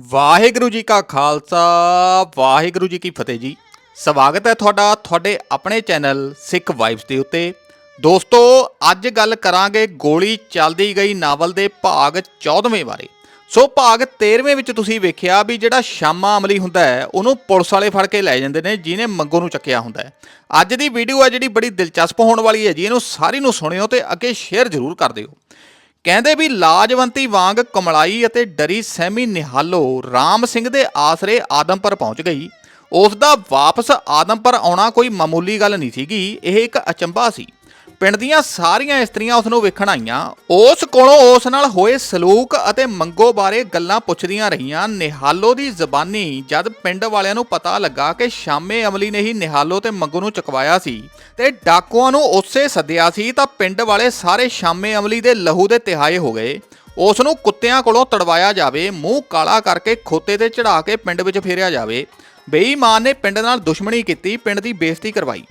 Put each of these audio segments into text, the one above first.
ਵਾਹਿਗੁਰੂ ਜੀ ਕਾ ਖਾਲਸਾ, ਵਾਹਿਗੁਰੂ ਜੀ ਕੀ ਫਤਿਹ ਜੀ। ਸਵਾਗਤ ਹੈ ਤੁਹਾਡਾ, ਤੁਹਾਡੇ ਆਪਣੇ ਚੈਨਲ ਸਿੱਖ ਵਾਈਬਸ ਦੇ ਉੱਤੇ। ਦੋਸਤੋ, ਅੱਜ ਗੱਲ ਕਰਾਂਗੇ ਗੋਲੀ ਚੱਲਦੀ ਗਈ ਨਾਵਲ ਦੇ ਭਾਗ 14ਵੇਂ ਬਾਰੇ। ਸੋ ਭਾਗ 13ਵੇਂ ਵਿੱਚ ਤੁਸੀਂ ਵੇਖਿਆ ਵੀ ਜਿਹੜਾ ਸ਼ਾਮਾ ਅਮਲੀ ਹੁੰਦਾ ਹੈ, ਉਹਨੂੰ ਪੁਲਿਸ ਵਾਲੇ ਫੜ ਕੇ ਲੈ ਜਾਂਦੇ ਨੇ, ਜਿਹਨੇ ਮੰਗੋ ਨੂੰ ਚੱਕਿਆ ਹੁੰਦਾ ਹੈ। ਅੱਜ ਦੀ ਵੀਡੀਓ ਹੈ ਜਿਹੜੀ ਬੜੀ ਦਿਲਚਸਪ ਹੋਣ ਵਾਲੀ ਹੈ ਜੀ, ਇਹਨੂੰ ਸਾਰੀ ਨੂੰ ਸੁਣਿਓ ਤੇ ਅੱਗੇ ਸ਼ੇਅਰ ਜ਼ਰੂਰ ਕਰ ਦਿਓ। ਕਹਿੰਦੇ ਵੀ ਲਾਜਵੰਤੀ ਵਾਂਗ ਕਮਲਾਈ ਅਤੇ ਡਰੀ ਸਹਿਮੀ ਨਿਹਾਲੋ ਰਾਮ ਸਿੰਘ ਦੇ ਆਸਰੇ ਆਦਮਪੁਰ ਪਹੁੰਚ ਗਈ। ਉਸ ਦਾ ਵਾਪਸ ਆਦਮਪੁਰ ਆਉਣਾ ਕੋਈ ਮਾਮੂਲੀ ਗੱਲ ਨਹੀਂ ਸੀਗੀ, ਇਹ ਇੱਕ ਅਚੰਭਾ ਸੀ। ਪਿੰਡ ਦੀਆਂ ਸਾਰੀਆਂ ਇਸਤਰੀਆਂ ਉਸ ਨੂੰ ਵੇਖਣ ਆਈਆਂ। ਉਸ ਕੋਲੋਂ ਉਸ ਨਾਲ ਹੋਏ ਸਲੂਕ ਅਤੇ ਮੰਗੋ ਬਾਰੇ ਗੱਲਾਂ ਪੁੱਛਦੀਆਂ ਰਹੀਆਂ। ਨਿਹਾਲੋ ਦੀ ਜ਼ਬਾਨੀ ਜਦ ਪਿੰਡ ਵਾਲਿਆਂ ਨੂੰ ਪਤਾ ਲੱਗਾ ਕਿ ਸ਼ਾਮੇ ਅਮਲੀ ਨੇ ਹੀ ਨਿਹਾਲੋ ਤੇ ਮੰਗੋ ਨੂੰ ਚੁਕਵਾਇਆ ਸੀ ਤੇ ਡਾਕੂਆਂ ਨੂੰ ਉਸੇ ਸੱਦਿਆ ਸੀ, ਤਾਂ ਪਿੰਡ ਵਾਲੇ ਸਾਰੇ ਸ਼ਾਮੇ ਅਮਲੀ ਦੇ ਲਹੂ ਦੇ ਤਿਹਾਏ ਹੋ ਗਏ। ਉਸ ਨੂੰ ਕੁੱਤਿਆਂ ਕੋਲੋਂ ਤੜਵਾਇਆ ਜਾਵੇ, ਮੂੰਹ ਕਾਲਾ ਕਰਕੇ ਖੋਤੇ ਤੇ ਚੜਾ ਕੇ ਪਿੰਡ ਵਿੱਚ ਫੇਰਿਆ ਜਾਵੇ। ਬੇਈਮਾਨ ਨੇ ਪਿੰਡ ਨਾਲ ਦੁਸ਼ਮਣੀ ਕੀਤੀ, ਪਿੰਡ ਦੀ ਬੇਇੱਜ਼ਤੀ ਕਰਵਾਈ।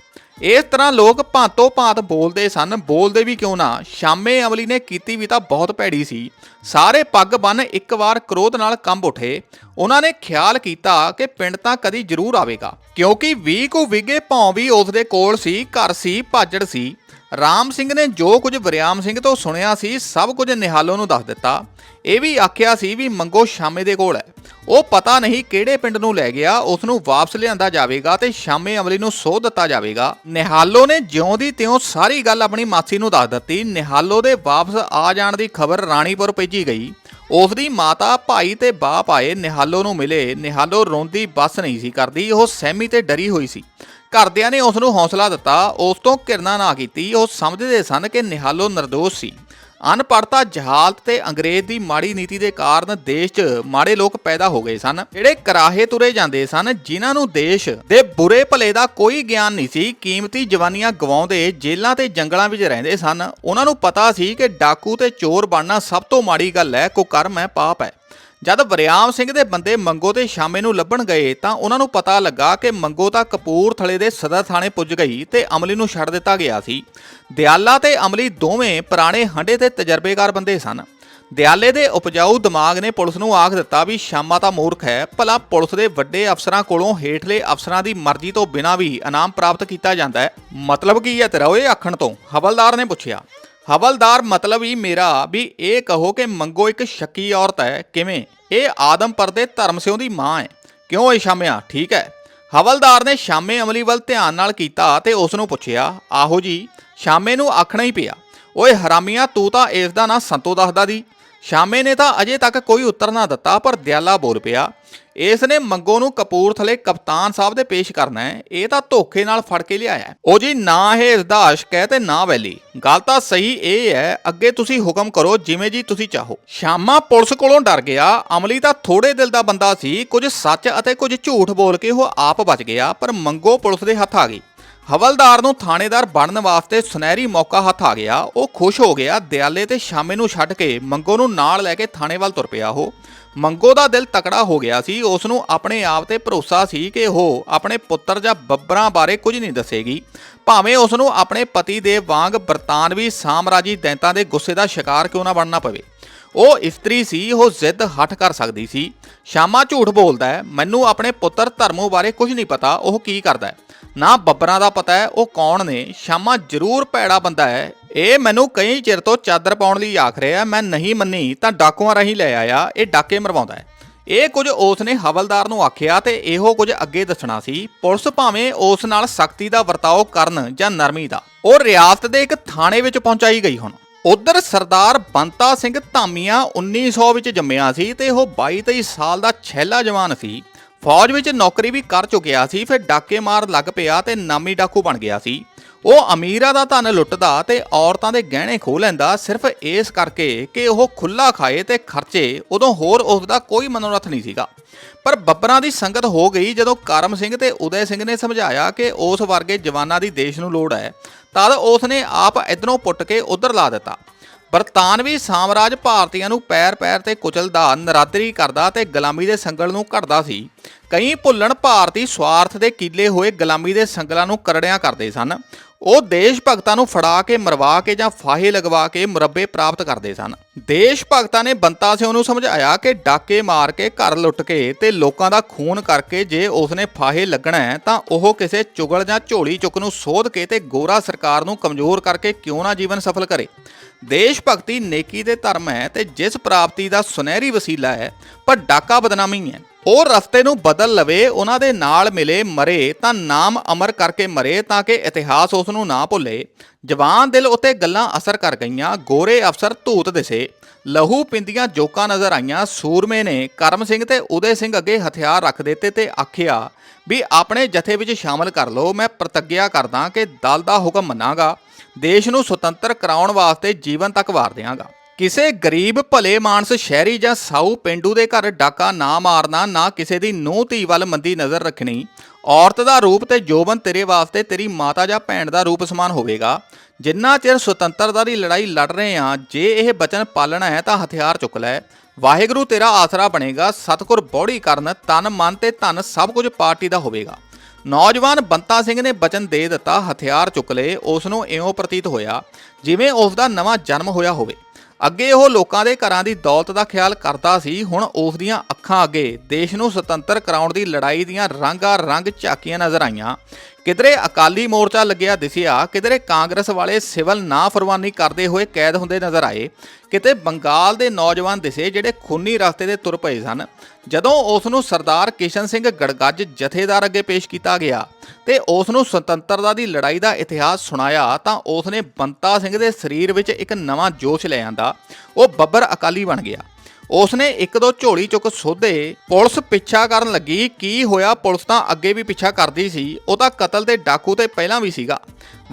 ਇਸ ਤਰ੍ਹਾਂ ਲੋਕ ਭਾਂਤੋ ਭਾਂਤ ਬੋਲਦੇ ਸਨ। ਬੋਲਦੇ ਵੀ ਕਿਉਂ ਨਾ? ਸ਼ਾਮੇ ਅਮਲੀ ਨੇ ਕੀਤੀ ਵੀ ਤਾਂ ਬਹੁਤ ਭੈੜੀ ਸੀ। ਸਾਰੇ ਪੱਗ ਬੰਨ ਇੱਕ ਵਾਰ ਕ੍ਰੋਧ ਨਾਲ ਕੰਬ ਉਠੇ। ਉਹਨਾਂ ਨੇ ਖਿਆਲ ਕੀਤਾ ਕਿ ਪਿੰਡ ਤਾਂ ਕਦੀ ਜ਼ਰੂਰ ਆਵੇਗਾ। ਕਿਉਂਕਿ 20 ਕੁ ਵਿਗੇ ਭੌਂ ਵੀ ਉਸ ਦੇ ਕੋਲ ਸੀ, ਘਰ ਸੀ, ਭਾਜੜ ਸੀ। ਰਾਮ ਸਿੰਘ ਨੇ ਜੋ ਕੁਝ ਵਰਿਆਮ ਸਿੰਘ ਤੋਂ ਸੁਣਿਆ ਸੀ, ਸਭ ਕੁਝ ਨਿਹਾਲੋ ਨੂੰ ਦੱਸ ਦਿੱਤਾ। ਇਹ ਵੀ ਆਖਿਆ ਸੀ ਵੀ ਮੰਗੋ ਸ਼ਾਮੇ ਦੇ ਕੋਲ ਹੈ। ਉਹ ਪਤਾ ਨਹੀਂ ਕਿਹੜੇ ਪਿੰਡ ਨੂੰ ਲੈ ਗਿਆ ਉਸ ਨੂੰ ਵਾਪਸ ਲਿਆਂਦਾ ਜਾਵੇਗਾ ਤੇ ਸ਼ਾਮੇ ਅਮਲੀ ਨੂੰ ਸੋ ਦਿੱਤਾ ਜਾਵੇਗਾ। ਨਿਹਾਲੋ ਨੇ ਜਿਉਂ ਦੀ ਤਿਉਂ ਸਾਰੀ ਗੱਲ ਆਪਣੀ ਮਾਸੀ ਨੂੰ ਦੱਸ ਦਿੱਤੀ। ਨਿਹਾਲੋ ਦੇ ਵਾਪਸ ਆ ਜਾਣ ਦੀ ਖਬਰ ਰਾਣੀਪੁਰ ਭੇਜੀ ਗਈ। ਉਸ ਦੀ ਮਾਤਾ, ਭਾਈ ਤੇ ਬਾਪ ਆਏ, ਨਿਹਾਲੋ ਨੂੰ ਮਿਲੇ। ਨਿਹਾਲੋ ਰੋਂਦੀ ਬਸ ਨਹੀਂ ਸੀ ਕਰਦੀ, ਉਹ ਸਹਿਮੀ ਤੇ ਡਰੀ ਹੋਈ ਸੀ। ਘਰਦਿਆਂ ਨੇ ਉਸ ਨੂੰ ਹੌਸਲਾ ਦਿੱਤਾ। ਉਸ ਤੋਂ ਕਿਰਨਾ ਨਾ ਕੀਤੀ। ਉਹ ਸਮਝਦੇ ਸਨ ਕਿ ਨਿਹਾਲੋ ਨਿਰਦੋਸ਼ ਸੀ। ਅਨਪੜਤਾ ਜਹਾਲਤ ਤੇ ਅੰਗਰੇਜ਼ ਦੀ ਮਾੜੀ ਨੀਤੀ ਦੇ ਕਾਰਨ ਦੇਸ਼ 'ਚ ਮਾੜੇ ਲੋਕ ਪੈਦਾ ਹੋ ਗਏ ਸਨ। ਜਿਹੜੇ ਕਰਾਹੇ ਤੁਰੇ ਜਾਂਦੇ ਸਨ, ਜਿਨ੍ਹਾਂ ਨੂੰ ਦੇਸ਼ ਦੇ ਬੁਰੇ ਭਲੇ ਦਾ ਕੋਈ ਗਿਆਨ ਨਹੀਂ ਸੀ, ਕੀਮਤੀ ਜਵਾਨੀਆਂ ਗਵਾਉਂਦੇ ਜੇਲ੍ਹਾਂ ਤੇ ਜੰਗਲਾਂ ਵਿੱਚ ਰਹਿੰਦੇ ਸਨ। ਉਹਨਾਂ ਨੂੰ ਪਤਾ ਸੀ ਕਿ ਡਾਕੂ ਤੇ ਚੋਰ ਬਣਨਾ ਸਭ ਤੋਂ ਮਾੜੀ ਗੱਲ ਹੈ ਕੁਕਰਮ ਹੈ, ਪਾਪ ਹੈ। ਜਦ ਵਰਿਆਮ ਸਿੰਘ ਦੇ ਬੰਦੇ ਮੰਗੋ ਤੇ ਸ਼ਾਮੇ ਨੂੰ ਲੱਭਣ ਗਏ ਤਾਂ ਉਹਨਾਂ ਨੂੰ ਪਤਾ ਲੱਗਾ ਕਿ ਮੰਗੋ ਤਾਂ ਕਪੂਰਥਲੇ ਦੇ ਸਦਰ ਥਾਣੇ ਪੁੱਜ ਗਈ ਤੇ ਅਮਲੀ ਨੂੰ ਛੱਡ ਦਿੱਤਾ ਗਿਆ ਸੀ। ਦਿਆਲਾ ਤੇ ਅਮਲੀ ਦੋਵੇਂ ਪੁਰਾਣੇ ਹੰਡੇ ਤੇ ਤਜਰਬੇਕਾਰ ਬੰਦੇ ਸਨ। ਦਿਆਲੇ ਦੇ ਉਪਜਾਊ ਦਿਮਾਗ ਨੇ ਪੁਲਿਸ ਨੂੰ ਆਖ ਦਿੱਤਾ ਵੀ ਸ਼ਾਮਾ ਤਾਂ ਮੂਰਖ ਹੈ, ਭਲਾ ਪੁਲਿਸ ਦੇ ਵੱਡੇ ਅਫਸਰਾਂ ਕੋਲੋਂ ਹੇਠਲੇ ਅਫਸਰਾਂ ਦੀ ਮਰਜ਼ੀ ਤੋਂ ਬਿਨਾਂ ਵੀ ਇਨਾਮ ਪ੍ਰਾਪਤ ਕੀਤਾ ਜਾਂਦਾ ਹੈ। ਮਤਲਬ ਕੀ ਹੈ ਤੇਰਾ ਓਏ ਆਖਣ ਤੋਂ? ਹਵਲਦਾਰ ਨੇ ਪੁੱਛਿਆ। ਹਵਲਦਾਰ ਮਤਲਬ ਹੀ ਮੇਰਾ ਵੀ ਇਹ ਕਹੋ ਕਿ ਮੰਗੋ ਇੱਕ ਸ਼ੱਕੀ ਔਰਤ ਹੈ। ਕਿਵੇਂ? ਇਹ ਆਦਮਪੁਰ ਦੇ ਧਰਮ ਸਿਉਂ ਦੀ ਮਾਂ ਹੈ। ਕਿਉਂ ਇਹ ਸ਼ਾਮਿਆ? ਠੀਕ ਹੈ। ਹਵਲਦਾਰ ਨੇ ਸ਼ਾਮੇ ਅਮਲੀ ਵੱਲ ਧਿਆਨ ਨਾਲ ਕੀਤਾ ਤੇ ਉਸ ਨੂੰ ਪੁੱਛਿਆ, ਆਹੋ ਜੀ, ਸ਼ਾਮੇ ਨੂੰ ਆਖਣਾ ਹੀ ਪਿਆ। ਓਏ ਹਰਾਮੀਆਂ, ਤੂੰ ਤਾਂ ਇਸ ਦਾ ਨਾਂ ਸੰਤੋ ਦੱਸਦਾ ਦੀ। ਸ਼ਾਮੇ ਨੇ ਤਾਂ ਅਜੇ ਤੱਕ ਕੋਈ ਉੱਤਰ ਨਾ ਦਿੱਤਾ, ਪਰ ਦਿਆਲਾ ਬੋਲ ਪਿਆ ਇਸ ਨੇ ਮੰਗੋ ਨੂੰ ਕਪੂਰਥਲੇ ਕਪਤਾਨ ਸਾਹਿਬ ਦੇ ਪੇਸ਼ ਕਰਨਾ ਹੈ। ਇਹ ਤਾਂ ਧੋਖੇ ਨਾਲ ਫੜ ਕੇ ਲਿਆਇਆ ਉਹ ਜੀ, ਨਾ ਇਹ ਇਸ ਦਾ ਆਸ਼ਕ ਹੈ ਤੇ ਨਾ ਵੈਲੀ। ਗੱਲ ਤਾਂ ਸਹੀ ਇਹ ਹੈ, ਅੱਗੇ ਤੁਸੀਂ ਹੁਕਮ ਕਰੋ ਜਿਵੇਂ ਜੀ ਤੁਸੀਂ ਚਾਹੋ। ਸ਼ਾਮਾ ਪੁਲਿਸ ਕੋਲੋਂ ਡਰ ਗਿਆ, ਅਮਲੀ ਤਾਂ ਥੋੜੇ ਦਿਲ ਦਾ ਬੰਦਾ ਸੀ, ਕੁਝ ਸੱਚ ਅਤੇ ਕੁਝ ਝੂਠ ਬੋਲ ਕੇ ਉਹ ਆਪ ਬਚ ਗਿਆ, ਪਰ ਮੰਗੋ ਪੁਲਿਸ ਦੇ ਹੱਥ ਆ ਗਈ। ਹਵਲਦਾਰ ਨੂੰ ਥਾਣੇਦਾਰ ਬਣਨ ਵਾਸਤੇ ਸੁਨਹਿਰੀ ਮੌਕਾ ਹੱਥ ਆ ਗਿਆ। ਉਹ ਖੁਸ਼ ਹੋ ਗਿਆ। ਦਿਆਲੇ ਤੇ ਸ਼ਾਮੇ ਨੂੰ ਛੱਡ ਕੇ ਮੰਗੋ ਨੂੰ ਨਾਲ ਲੈ ਕੇ ਥਾਣੇ ਵੱਲ ਤੁਰ ਪਿਆ ਉਹ। ਮੰਗੋ ਦਾ ਦਿਲ ਤਕੜਾ ਹੋ ਗਿਆ ਸੀ। ਉਸ ਨੂੰ ਆਪਣੇ ਆਪ ਤੇ ਭਰੋਸਾ ਸੀ ਕਿ ਉਹ ਆਪਣੇ ਪੁੱਤਰ ਜਾਂ ਬੱਬਰਾਂ ਬਾਰੇ ਕੁਝ ਨਹੀਂ ਦੱਸੇਗੀ। ਭਾਵੇਂ ਉਸ ਨੂੰ ਆਪਣੇ ਪਤੀ ਦੇ ਵਾਂਗ ਬਰਤਾਨਵੀ ਸਾਮਰਾਜੀ ਦੈਂਤਾਂ ਦੇ ਗੁੱਸੇ ਦਾ ਸ਼ਿਕਾਰ ਕਿਉਂ ਨਾ ਬਣਨਾ ਪਵੇ। ਉਹ ਇਸਤਰੀ ਸੀ। ਉਹ ਜ਼ਿੱਦ ਹਟ ਕਰ ਸਕਦੀ ਸੀ। ਸ਼ਾਮਾ ਝੂਠ ਬੋਲਦਾ ਹੈ। ਮੈਨੂੰ ਆਪਣੇ ਪੁੱਤਰ ਧਰਮੋ ਬਾਰੇ ਕੁਝ ਨਹੀਂ ਪਤਾ। ਉਹ ਕੀ ਕਰਦਾ ਹੈ? ਨਾ ਬੱਬਰਾਂ ਦਾ ਪਤਾ ਹੈ, ਉਹ ਕੌਣ ਨੇ? ਸ਼ਾਮਾ ਜ਼ਰੂਰ ਭੈੜਾ ਬੰਦਾ ਹੈ। ਇਹ ਮੈਨੂੰ ਕਈ ਚਿਰ ਤੋਂ ਚਾਦਰ ਪਾਉਣ ਲਈ ਆਖ ਰਿਹਾ ਮੈਂ ਨਹੀਂ ਮੰਨੀ, ਤਾਂ ਡਾਕੂਆਂ ਰਾਹੀਂ ਲੈ ਆਇਆ, ਇਹ ਡਾਕੇ ਮਰਵਾਉਂਦਾ ਹੈ। ਇਹ ਕੁਝ ਉਸ ਨੇ ਹਵਲਦਾਰ ਨੂੰ ਆਖਿਆ ਤੇ ਇਹੋ ਕੁਝ ਅੱਗੇ ਦੱਸਣਾ ਸੀ, ਪੁਲਿਸ ਭਾਵੇਂ ਉਸ ਨਾਲ ਸਖਤੀ ਦਾ ਵਰਤਾਓ ਕਰਨ ਜਾਂ ਨਰਮੀ ਦਾ। ਉਹ ਰਿਆਸਤ ਦੇ ਇੱਕ ਥਾਣੇ ਵਿੱਚ ਪਹੁੰਚਾਈ ਗਈ ਹੁਣ। ਉਧਰ ਸਰਦਾਰ ਬੰਤਾ ਸਿੰਘ ਧਾਮੀਆਂ 1900 ਵਿੱਚ ਜੰਮਿਆ ਸੀ ਤੇ ਉਹ 22-23 ਸਾਲ ਦਾ ਛੈਲਾ ਜਵਾਨ ਸੀ। ਫੌਜ ਵਿੱਚ ਨੌਕਰੀ ਵੀ ਕਰ ਚੁੱਕਿਆ ਸੀ, ਫਿਰ ਡਾਕੇ ਮਾਰ ਲੱਗ ਪਿਆ ਤੇ ਨਾਮੀ ਡਾਕੂ ਬਣ ਗਿਆ ਸੀ। ਉਹ ਅਮੀਰਾਂ ਦਾ ਧਨ ਲੁੱਟਦਾ ਤੇ ਔਰਤਾਂ ਦੇ ਗਹਿਣੇ ਖੋਹ ਲੈਂਦਾ, ਸਿਰਫ ਇਸ ਕਰਕੇ ਕਿ ਉਹ ਖੁੱਲਾ ਖਾਏ ਤੇ ਖਰਚੇ ਉਦੋਂ ਹੋਰ ਉਸ ਦਾ ਕੋਈ ਮਨੋਰਥ ਨਹੀਂ ਸੀਗਾ। ਪਰ ਬੱਬਰਾਂ ਦੀ ਸੰਗਤ ਹੋ ਗਈ ਜਦੋਂ ਕਰਮ ਸਿੰਘ ਤੇ ਉਦੈ ਸਿੰਘ ਨੇ ਸਮਝਾਇਆ ਕਿ ਉਸ ਵਰਗੇ ਜਵਾਨਾਂ ਦੀ ਦੇਸ਼ ਨੂੰ ਲੋੜ ਹੈ, ਤਦ ਉਸ ਨੇ ਆਪ ਇਧਰੋਂ ਪੁੱਟ ਕੇ ਉਧਰ ਲਾ ਦਿੱਤਾ। ਬਰਤਾਨਵੀ ਸਾਮਰਾਜ ਭਾਰਤੀਆਂ ਨੂੰ ਪੈਰ-ਪੈਰ ਤੇ ਕੁਚਲਦਾ ਨਰਾਦਰੀ ਕਰਦਾ ਤੇ ਗੁਲਾਮੀ ਦੇ ਸੰਗਲ ਨੂੰ ਘੜਦਾ ਸੀ। ਕਈ ਭੁੱਲਣ ਭਾਰਤੀ ਸਵਾਰਥ ਦੇ ਕੀਲੇ ਹੋਏ ਗੁਲਾਮੀ ਦੇ ਸੰਗਲਾਂ ਨੂੰ ਕਰੜਿਆਂ ਕਰਦੇ ਸਨ। ਉਹ ਦੇਸ਼ ਭਗਤਾਂ ਨੂੰ ਫੜਾ ਕੇ, ਮਰਵਾ ਕੇ ਜਾਂ ਫਾਹੇ ਲਗਵਾ ਕੇ ਮੁਰੱਬੇ ਪ੍ਰਾਪਤ ਕਰਦੇ ਸਨ। ਦੇਸ਼ ਭਗਤਾਂ ਨੇ ਬੰਤਾ ਸਿੰਘ ਨੂੰ ਸਮਝਾਇਆ ਕਿ ਡਾਕੇ ਮਾਰ ਕੇ ਘਰ ਲੁੱਟ ਕੇ ਤੇ ਲੋਕਾਂ ਦਾ ਖੂਨ ਕਰਕੇ ਜੇ ਉਸਨੇ ਫਾਹੇ ਲੱਗਣਾ ਹੈ, ਤਾਂ ਉਹ ਕਿਸੇ ਚੁਗਲ ਜਾਂ ਝੋਲੀ ਚੁੱਕ ਨੂੰ ਸੋਧ ਕੇ ਤੇ ਗੋਰਾ ਸਰਕਾਰ ਨੂੰ ਕਮਜ਼ੋਰ ਕਰਕੇ ਕਿਉਂ ਨਾ ਜੀਵਨ ਸਫਲ ਕਰੇ। ਦੇਸ਼ ਭਗਤੀ ਨੇਕੀ ਦੇ ਧਰਮ ਹੈ ਤੇ ਜਿਸ ਪ੍ਰਾਪਤੀ ਦਾ ਸੁਨਹਿਰੀ ਵਸੀਲਾ ਹੈ, ਪਰ ਡਾਕਾ ਬਦਨਾਮੀ ਹੈ। ਉਹ ਰਸਤੇ ਨੂੰ ਬਦਲ ਲਵੇ, ਉਹਨਾਂ ਦੇ ਨਾਲ ਮਿਲੇ, ਮਰੇ, ਤਾਂ ਨਾਮ ਅਮਰ ਕਰਕੇ ਮਰੇ ਤਾਂ ਕਿ ਇਤਿਹਾਸ ਉਸ ਨੂੰ ਨਾ ਭੁੱਲੇ। ਜਵਾਨ ਦਿਲ ਉਤੇ ਗੱਲਾਂ ਅਸਰ ਕਰ ਗਈਆਂ, ਗੋਰੇ ਅਫਸਰ ਧੂਤ ਦਿਸੇ। ਲਹੂ ਪਿੰਦੀਆਂ ਜੋਕਾਂ ਨਜ਼ਰ ਆਈਆਂ, ਸੂਰਮੇ ਨੇ ਕਰਮ ਸਿੰਘ ਤੇ ਉਦੇ ਸਿੰਘ ਅੱਗੇ ਹਥਿਆਰ ਰੱਖ ਦਿੱਤੇ ਤੇ ਆਖਿਆ, ਵੀ ਆਪਣੇ ਜਥੇ ਵਿੱਚ ਸ਼ਾਮਲ ਕਰ ਲਓ, ਮੈਂ ਪ੍ਰਤੱਗਿਆ ਕਰਦਾ ਕਿ ਦਲ ਦਾ ਹੁਕਮ ਮੰਨਾਂਗਾ, ਦੇਸ਼ ਨੂੰ ਸੁਤੰਤਰ ਕਰਾਉਣ ਵਾਸਤੇ ਜੀਵਨ ਤੱਕ ਵਾਰ ਦਿਆਂਗਾ। ਕਿਸੇ ਗਰੀਬ ਭਲੇ ਮਾਨਸ ਸ਼ਹਿਰੀ ਜਾਂ ਸਾਊ ਪਿੰਡੂ ਦੇ ਘਰ ਡਾਕਾ ਨਾ ਮਾਰਨਾ, ਨਾ ਕਿਸੇ ਦੀ ਨੂੰਹ ਧੀ ਵੱਲ ਮੰਦੀ ਨਜ਼ਰ ਰੱਖਣੀ, ਔਰਤ ਦਾ ਰੂਪ ਤੇ ਜੋਬਨ ਤੇਰੇ ਵਾਸਤੇ ਤੇਰੀ ਮਾਤਾ ਜਾਂ ਭੈਣ ਦਾ ਰੂਪ ਸਮਾਨ ਹੋਵੇਗਾ। ਜਿੰਨਾ ਚਿਰ ਸੁਤੰਤਰਤਾ ਦੀ ਲੜਾਈ ਲੜ ਰਹੇ ਆ, ਜੇ ਇਹ ਬਚਨ ਪਾਲਣਾ ਹੈ ਤਾਂ ਹਥਿਆਰ ਚੁੱਕ ਲੈ। ਵਾਹਿਗੁਰੂ ਤੇਰਾ ਆਸਰਾ ਬਣੇਗਾ, ਸਤਿਗੁਰ ਬੌੜੀ ਕਰਨ, ਤਨ, ਮਨ ਤੇ ਧਨ ਸਭ ਕੁਝ ਪਾਰਟੀ ਦਾ ਹੋਵੇਗਾ। ਨੌਜਵਾਨ ਬੰਤਾ ਸਿੰਘ ਨੇ ਬਚਨ ਦੇ ਦਿੱਤਾ, ਹਥਿਆਰ ਚੁੱਕ ਲਏ ਉਸ ਨੂੰ ਇਉਂ ਪ੍ਰਤੀਤ ਹੋਇਆ, ਜਿਵੇਂ ਉਸ ਦਾ ਨਵਾਂ ਜਨਮ ਹੋਇਆ ਹੋਵੇ। ਅੱਗੇ ਉਹ ਲੋਕਾਂ ਦੇ ਘਰਾਂ ਦੀ ਦੌਲਤ ਦਾ ਖਿਆਲ ਕਰਦਾ ਸੀ, ਹੁਣ ਉਸ ਦੀਆਂ ਅੱਖਾਂ ਅੱਗੇ। ਦੇਸ਼ ਨੂੰ ਸੁਤੰਤਰ ਕਰਾਉਣ ਦੀ ਲੜਾਈ ਦੀਆਂ ਰੰਗਾ ਰੰਗ ਝਾਕੀਆਂ ਨਜ਼ਰ ਆਈਆਂ। ਕਿਧਰੇ ਅਕਾਲੀ ਮੋਰਚਾ ਲੱਗਿਆ ਦਿਸਿਆ, ਕਿਧਰੇ ਕਾਂਗਰਸ ਵਾਲੇ ਸਿਵਲ ਨਾ ਨਾਫਰਮਾਨੀ ਕਰਦੇ ਹੋਏ ਕੈਦ ਹੁੰਦੇ ਨਜ਼ਰ ਆਏ, ਕਿਤੇ ਬੰਗਾਲ ਦੇ ਨੌਜਵਾਨ ਦਿਸੇ ਜਿਹੜੇ ਖੂਨੀ ਰਸਤੇ ਤੇ ਤੁਰ ਪਏ ਸਨ। ਜਦੋਂ ਉਸ ਨੂੰ ਸਰਦਾਰ ਕਿਸ਼ਨ ਸਿੰਘ ਗੜਗੱਜ ਜਥੇਦਾਰ ਅੱਗੇ ਪੇਸ਼ ਕੀਤਾ ਗਿਆ ਤੇ ਉਸ ਨੂੰ ਸੁਤੰਤਰਤਾ ਦੀ ਲੜਾਈ ਦਾ ਇਤਿਹਾਸ ਸੁਣਾਇਆ, ਤਾਂ ਉਸ ਨੇ ਬੰਤਾ ਸਿੰਘ ਦੇ ਸਰੀਰ ਵਿੱਚ ਇੱਕ ਨਵਾਂ ਜੋਸ਼ ਲੈ ਆਂਦਾ, ਉਹ ਬੱਬਰ ਅਕਾਲੀ ਬਣ ਗਿਆ। ਉਸਨੇ ਇੱਕ ਦੋ ਝੋਲੀ ਚੁੱਕ ਸੋਧੇ, ਪੁਲਿਸ ਪਿੱਛਾ ਕਰਨ ਲੱਗੀ, ਕੀ ਹੋਇਆ ਪੁਲਿਸ ਤਾਂ ਅੱਗੇ ਵੀ ਪਿੱਛਾ ਕਰਦੀ ਸੀ, ਉਹ ਤਾਂ ਕਤਲ ਦੇ ਡਾਕੂ ਤੇ ਪਹਿਲਾਂ ਵੀ ਸੀਗਾ।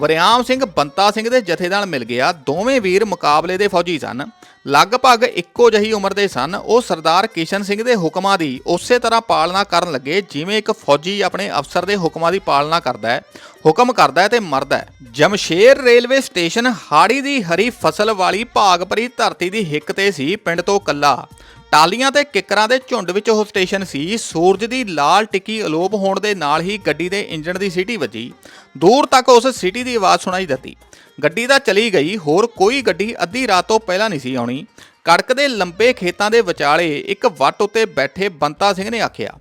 ਵਰਿਆਮ ਸਿੰਘ ਬੰਤਾ ਸਿੰਘ ਦੇ ਜਥੇ ਨਾਲ ਮਿਲ ਗਿਆ। ਦੋਵੇਂ ਵੀਰ ਮੁਕਾਬਲੇ ਦੇ ਫੌਜੀ ਸਨ। ਲਗਭਗ ਇੱਕੋ ਜਿਹੀ ਉਮਰ ਦੇ ਸਨ। ਉਹ ਸਰਦਾਰ ਕਿਸ਼ਨ ਸਿੰਘ ਦੇ ਹੁਕਮਾਂ ਦੀ ਉਸੇ ਤਰ੍ਹਾਂ ਪਾਲਣਾ ਕਰਨ ਲੱਗੇ, ਜਿਵੇਂ ਇੱਕ ਫੌਜੀ ਆਪਣੇ ਅਫਸਰ ਦੇ ਹੁਕਮਾਂ ਦੀ ਪਾਲਣਾ ਕਰਦਾ ਹੈ, ਹੁਕਮ ਕਰਦਾ ਹੈ ਤੇ ਮਰਦਾ ਹੈ। ਜਮਸ਼ੇਰ ਰੇਲਵੇ ਸਟੇਸ਼ਨ ਹਾੜੀ ਦੀ ਹਰੀ ਫਸਲ ਵਾਲੀ ਭਾਗ ਭਰੀ ਧਰਤੀ ਦੀ ਹਿੱਕ ਤੇ ਸੀ, ਪਿੰਡ ਤੋਂ ਕੱਲਾ ਟਾਲੀਆਂ ਤੇ ਕਿੱਕਰਾਂ ਦੇ ਝੁੰਡ ਵਿੱਚ ਉਹ ਸਟੇਸ਼ਨ ਸੀ। ਸੂਰਜ ਦੀ ਲਾਲ ਟਿੱਕੀ ਅਲੋਪ ਹੋਣ ਦੇ ਨਾਲ ਹੀ ਗੱਡੀ ਦੇ ਇੰਜਣ ਦੀ ਸੀਟੀ ਵੱਜੀ। ਦੂਰ ਤੱਕ ਉਸ ਸੀਟੀ ਦੀ ਆਵਾਜ਼ ਸੁਣਾਈ ਦਿੱਤੀ। ਗੱਡੀ ਤਾਂ ਚਲੀ ਗਈ, ਹੋਰ ਕੋਈ ਗੱਡੀ ਅੱਧੀ ਰਾਤ ਤੋਂ ਪਹਿਲਾਂ ਨਹੀਂ ਸੀ ਆਉਣੀ। ਕੜਕ ਦੇ ਲੰਬੇ ਖੇਤਾਂ ਦੇ ਵਿਚਾਲੇ ਇੱਕ ਵੱਟ ਉੱਤੇ ਬੈਠੇ ਬੰਤਾ ਸਿੰਘ ਨੇ ਆਖਿਆ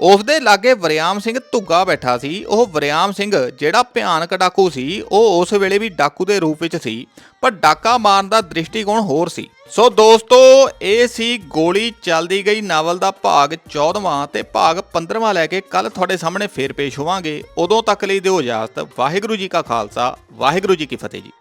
ਉਸ ਦੇ ਲਾਗੇ ਵਰਿਆਮ ਸਿੰਘ ਧੁੱਗਾ ਬੈਠਾ ਸੀ। ਉਹ ਵਰਿਆਮ ਸਿੰਘ ਜਿਹੜਾ ਭਿਆਨਕ ਡਾਕੂ ਸੀ, ਉਹ ਉਸ ਵੇਲੇ ਵੀ ਡਾਕੂ ਦੇ ਰੂਪ ਵਿੱਚ ਸੀ, ਪਰ ਡਾਕਾ ਮਾਰਨ ਦਾ ਦ੍ਰਿਸ਼ਟੀਕੋਣ ਹੋਰ ਸੀ। ਸੋ ਦੋਸਤੋ, ਇਹ ਸੀ ਗੋਲੀ ਚੱਲਦੀ ਗਈ ਨਾਵਲ ਦਾ ਭਾਗ 14ਵਾਂ ਤੇ ਭਾਗ 15ਵਾਂ ਲੈ ਕੇ ਕੱਲ ਤੁਹਾਡੇ ਸਾਹਮਣੇ ਫੇਰ ਪੇਸ਼ ਹੋਵਾਂਗੇ। ਉਦੋਂ ਤੱਕ ਲਈ ਦਿਓ ਇਜਾਜ਼ਤ। ਵਾਹਿਗੁਰੂ ਜੀ ਕਾ ਖਾਲਸਾ, ਵਾਹਿਗੁਰੂ ਜੀ ਕੀ ਫਤਿਹ ਜੀ।